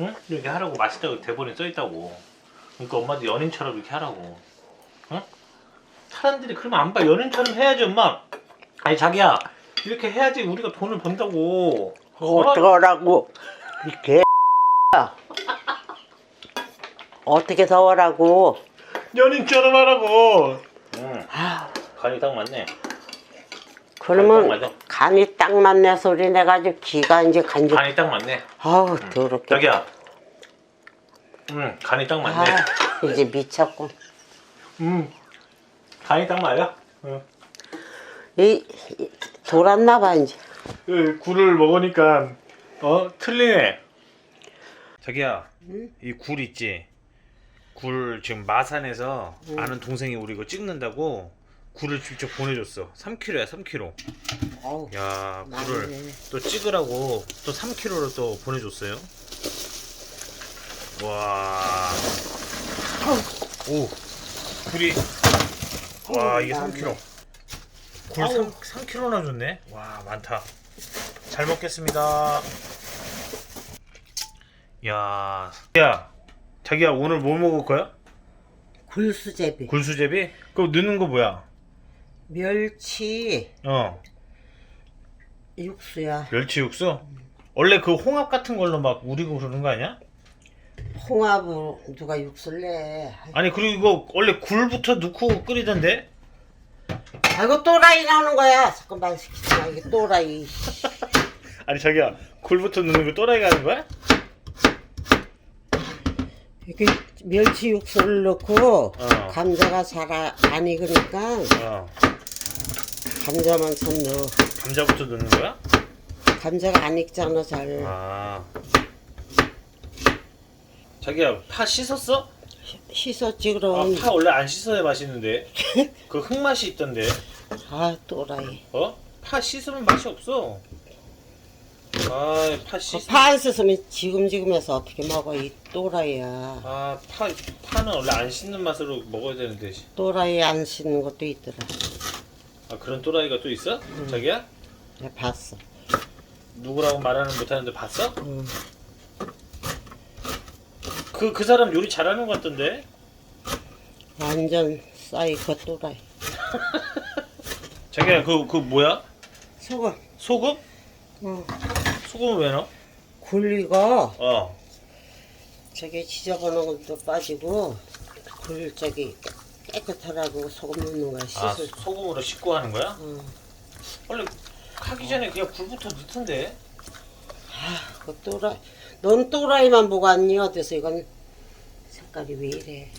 응? 이렇게 하라고 맛있다고 대본에 써 있다고. 그러니까 엄마도 연인처럼 이렇게 하라고. 응? 사람들이 그러면 안 봐. 연인처럼 해야지 엄마. 아니 자기야 이렇게 해야지 우리가 돈을 번다고. 어떡하라고 이렇게 어떻게 더하라고 연인처럼 하라고. 응. 아, 간이 딱 맞네. 그러면. 간이 딱 맞네 소리 내가지고 기가 이제 간지 간이 딱 맞네. 아우 더럽게 자기야. 응 간이 딱 맞네. 아, 이제 미쳤고 응. 간이 딱 맞아. 응. 이, 이 돌았나 봐 이제 그 굴을 먹으니까 어 틀리네. 자기야, 이 굴 있지? 굴 지금 마산에서 아는 동생이 우리 이거 찍는다고 굴을 직접 보내줬어. 3kg야, 3kg. 어우 야, 굴을 많네. 또 찍으라고 또 3kg를 또 보내줬어요. 와, 오, 굴이 와 이게 많네. 3kg. 굴 3, 3kg나 줬네. 와 많다. 잘 먹겠습니다. 야, 야, 자기야 오늘 뭐 먹을 거야? 굴수제비 굴수제비? 그거 넣는 거 뭐야? 멸치 어, 육수야 멸치 육수? 원래 그 홍합 같은 걸로 막 우리고 그러는 거 아니야? 홍합으로 누가 육수를 내 아니 그리고 이거 원래 굴부터 넣고 끓이던데? 아이고 또라이 나오는 거야 잠깐만 시키지 마 이게 또라이 아니 자기야 굴부터 넣는 거 또라이가 하는 거야? 이렇게 멸치 육수를 넣고 어. 감자가 잘 안 익으니까 어, 감자만 좀 넣어 감자부터 넣는 거야? 감자가 안 익잖아 잘. 아, 자기야 파 씻었어? 씻었지 아, 그럼. 파 원래 안 씻어야 맛있는데. 그 흙맛이 있던데. 아 또라이. 어? 파 씻으면 맛이 없어. 아파 씻... 파 안 씻으면 지금 지금해서 어떻게 먹어 이 또라이야. 아, 파, 파는 원래 안 씻는 맛으로 먹어야 되는데. 또라이 안 씻는 것도 있더라 아 그런 또라이가 또 있어? 자기야? 내가 봤어 누구라고 말하는 못하는데 봤어? 응. 그, 그 사람 요리 잘하는 것 같던데? 완전 사이코 또라이 자기야 그, 그 뭐야? 소금 소금? 응. 소금은 왜 넣어? 굴리고 어 저기 지저분한 것도 빠지고 굴 저기 깨끗하라고 소금 넣는 거야 아, 씻을 소금으로 씻고 하는 거야? 응. 원래 하기 전에 그냥 굴부터 넣던데. 그 또라이 넌 또라이만 보고 왔니? 어디서 이건 색깔이 왜 이래?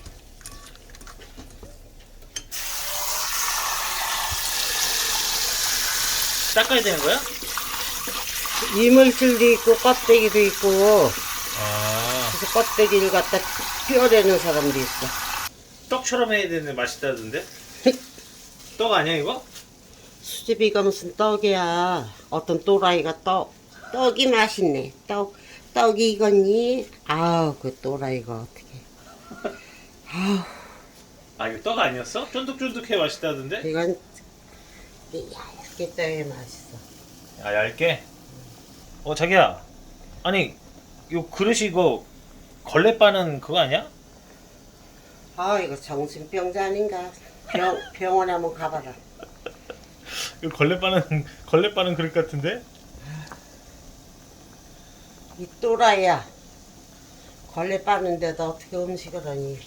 닦아야 되는 거야? 이물질도 있고 껍데기도 있고. 아. 그래서 껍데기를 갖다 뼈내는 사람도 있어 떡처럼 해야 되는데 맛있다던데? 떡 아니야 이거? 수제비가 무슨 떡이야 어떤 또라이가 떡 떡이 맛있네 떡 떡이 익었니 아우 그 또라이가 어떻게 아 이거 떡 아니었어? 쫀득쫀득해 맛있다던데? 이건 얇게 떠야 맛있어 아 얇게? 어 자기야 아니 요 그릇이 이거 걸레 빠는 그거 아니야? 아 이거 정신병자 아닌가? 병, 병원에 한번 가봐라. 이거 걸레 빠는 걸레 빠는 그릇 같은데? 이 또라이야. 걸레 빠는데도 어떻게 음식을 하니?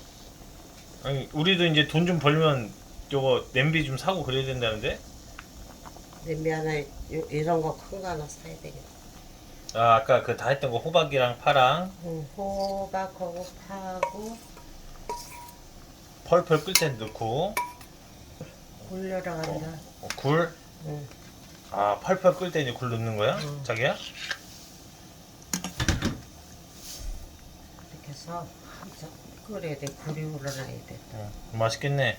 아니 우리도 이제 돈 좀 벌면 요거 냄비 좀 사고 그래야 된다는데? 냄비 하나 요- 이런 거 큰 거 하나 사야 되겠다. 아 아까 그 다 했던 거 호박이랑 파랑? 응, 호박하고 파하고 펄펄 끓을 때 넣고 굴려라 간다 어, 굴? 응. 아 펄펄 끓을 때 이제 굴 넣는 거야? 응. 자기야? 이렇게 해서 한참 끓여야 돼 굴이 우러나야 돼 응. 맛있겠네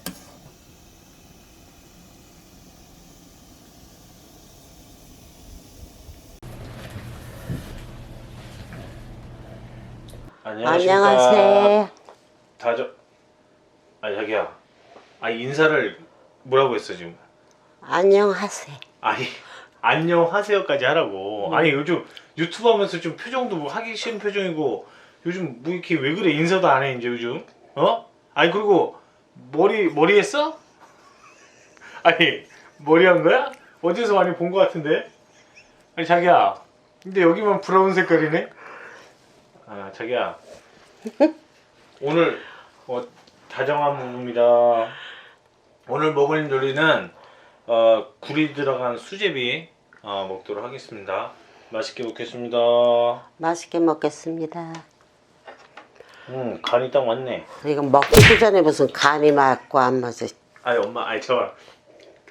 안녕하세요 다저 아 자기야 아 인사를 뭐라고 했어 지금 안녕하세요 아니 안녕하세요까지 하라고 아니 요즘 유튜브 하면서 좀 표정도 뭐 하기 싫은 표정이고 요즘 뭐 이렇게 왜 그래 인사도 안 해 이제 요즘 어? 아니 그리고 머리 머리 했어? 아니 머리 한 거야? 어디서 많이 본 거 같은데? 아니 자기야 근데 여기만 브라운 색깔이네? 아 자기야 오늘 어, 다정한 부부입니다 오늘 먹을 요리는 어, 굴이 들어간 수제비 어, 먹도록 하겠습니다 맛있게 먹겠습니다 맛있게 먹겠습니다. 음 간이 딱 맞네 이거 먹기도 전에 무슨 간이 맞고 안 맞아. 아니 엄마 아니 저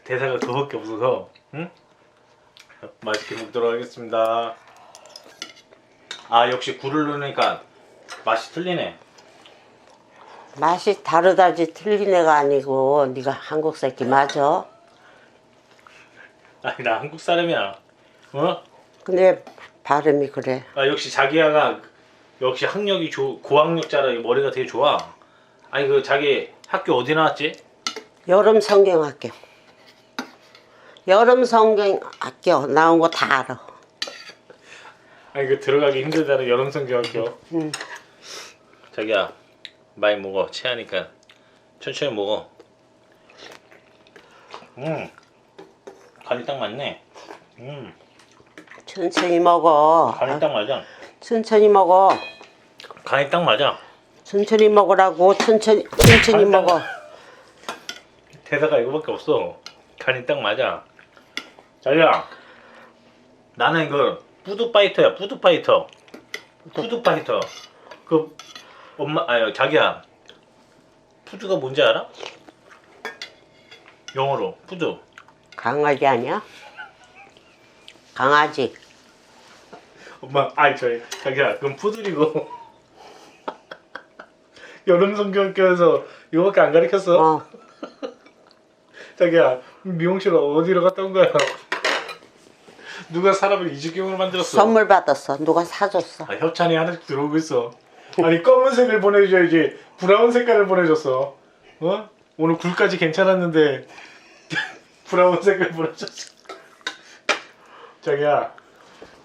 대사가 그밖에 없어서 응? 맛있게 먹도록 하겠습니다 아 역시 굴을 넣으니까 맛이 틀리네 맛이 다르다지 틀린 애가 아니고 네가 한국 새끼 맞아. 아니 나 한국 사람이야 어? 근데 발음이 그래. 아 역시 자기야가 역시 학력이 조, 고학력자라 머리가 되게 좋아 아니 그 자기 학교 어디 나왔지? 여름 성경학교. 여름 성경학교 나온 거 다 알아. 아니 그 들어가기 힘들다는 여름 성경학교 응. 자기야 많이 먹어. 체하니까. 천천히 먹어. 음. 간이 딱 맞네. 음. 천천히 먹어. 간이 딱 맞아. 천천히 먹어. 간이 딱 맞아. 천천히 먹으라고 천천히 천천히 간장. 먹어. 대사가 이거밖에 없어. 간이 딱 맞아. 자기야 나는 그 푸드파이터야 푸드파이터. 푸드파이터. 그 엄마 아니 자기야 푸드가 뭔지 알아? 영어로 푸드 강아지 아니야? 강아지. 엄마 아이 저 자기야 그건 푸들이고 여름 성경학교에서 이거밖에 안 가르쳤어 어. 자기야 미용실 어디로 갔다 온 거야 누가 사람을 이주경으로 만들었어 선물 받았어. 누가 사줬어. 아, 협찬이 하나씩 들어오고 있어 아니 검은색을 보내줘야지 브라운 색깔을 보내줬어 어? 오늘 굴까지 괜찮았는데 브라운 색을 보내줬어 자기야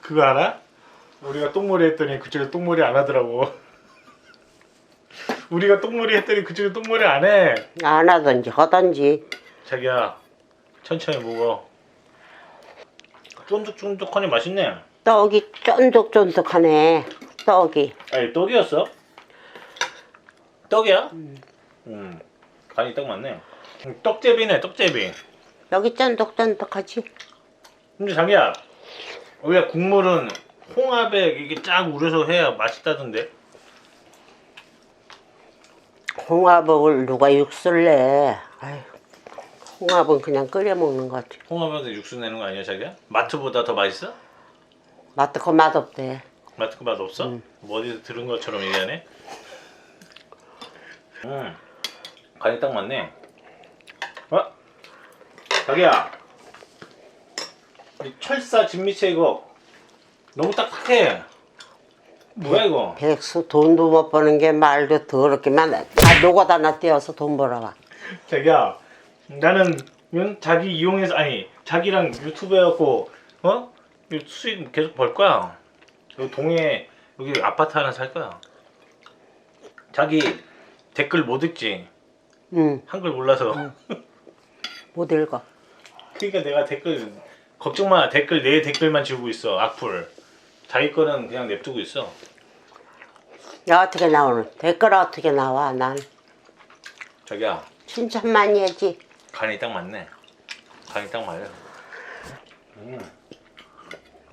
그거 알아? 우리가 똥머리 했더니 그쪽에 똥머리 안 하더라고 우리가 똥머리 했더니 그쪽에 똥머리 안 해 안 하든지 하든지. 자기야 천천히 먹어 쫀득쫀득하니 맛있네 떡이 쫀득쫀득하네. 떡이. 아니 떡이었어? 떡이야? 음. 간이 딱 맞네 음, 떡제비네 떡제비 여기 쫀득쫀득하지? 근데 자기야 왜 국물은 홍합에 이게 쫙 우려서 해야 맛있다던데 홍합을 누가 육수를 내. 아휴, 홍합은 그냥 끓여 먹는 거지. 홍합에서 육수 내는 거 아니야 자기야? 마트보다 더 맛있어? 맛도 맛없대. 마트 그맛 없어? 뭐 어디서 들은 것처럼 얘기하네 음 간이 딱 맞네 어? 자기야 이 철사 진미채 이거 너무 딱딱해 뭐야 이거 백수 돈도 못 버는 게 말도 더럽게만 아 노가다 나 떼어서 돈 벌어와. 자기야 나는 응? 자기 이용해서 아니 자기랑 유튜브 해갖고 어? 이 수익 계속 벌 거야 여기 동해 여기 아파트 하나 살 거야. 자기 댓글 못 읽지? 응, 한글 몰라서. 못 읽어. 그러니까 내가 댓글 걱정 마. 댓글 내 댓글만 지우고 있어. 악플. 자기 거는 그냥 냅두고 있어. 야 어떻게 나오는? 댓글 어떻게 나와? 난? 자기야. 칭찬 많이 해지. 간이 딱 맞네. 간이 딱 맞아 음,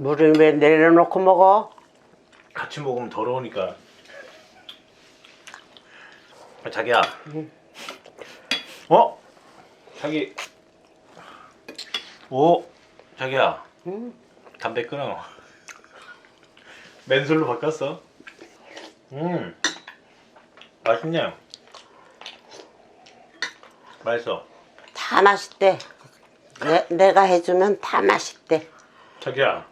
물을 왜 내려놓고 먹어? 같이 먹으면 더러우니까 아, 자기야 어? 자기 오 자기야 응? 담배 끊어 맨솔로 바꿨어 음 맛있네 맛있어 다 맛있대. 내, 내가 해주면 다 맛있대. 자기야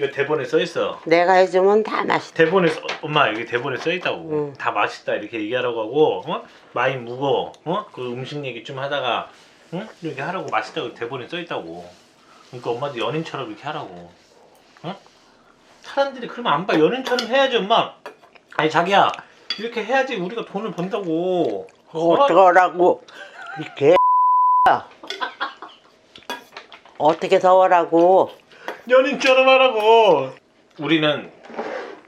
이거 대본에 써 있어 내가 해주면 다 맛있대. 대본에 써, 엄마 여기 대본에 써 있다고 응. 다 맛있다 이렇게 얘기하라고 하고 어? 많이 묵어 어? 그 음식 얘기 좀 하다가 응? 이렇게 하라고 맛있다고 대본에 써 있다고 그러니까 엄마도 연인처럼 이렇게 하라고 어? 사람들이 그러면 안 봐 연인처럼 해야지 엄마 아니 자기야 이렇게 해야지 우리가 돈을 번다고. 어떡하라고 이렇게 어떻게 더워라고 연인처럼 하라고. 우리는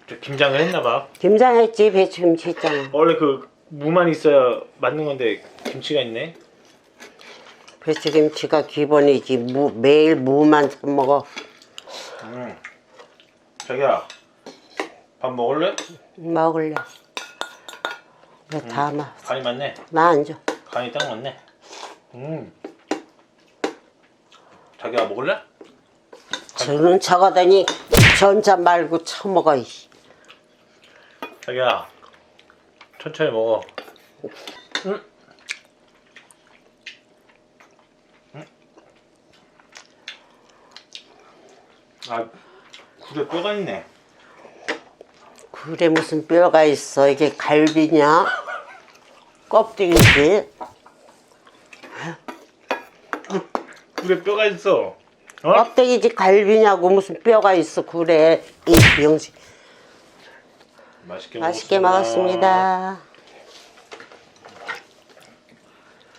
저 김장을 했나봐. 김장했지 배추김치 있잖아 원래 그 무만 있어야 맞는 건데 김치가 있네. 배추김치가 기본이지 무, 매일 무만 사 먹어 음. 자기야 밥 먹을래? 먹을래 왜 다 마 간이 맞네. 나안 줘. 간이 딱 맞네. 음. 자기야 먹을래? 저는 저거더니 전자 말고 처먹어 이씨. 자기야 천천히 먹어. 음. 음. 아 굴에 뼈가 있네. 그래 무슨 뼈가 있어 이게 갈비냐 껍데기지 굴에 뼈가 있어. 어? 껍데기지 갈비냐고 무슨 뼈가 있어 그래 이 병신 맛있게 맛있게 먹었습니다.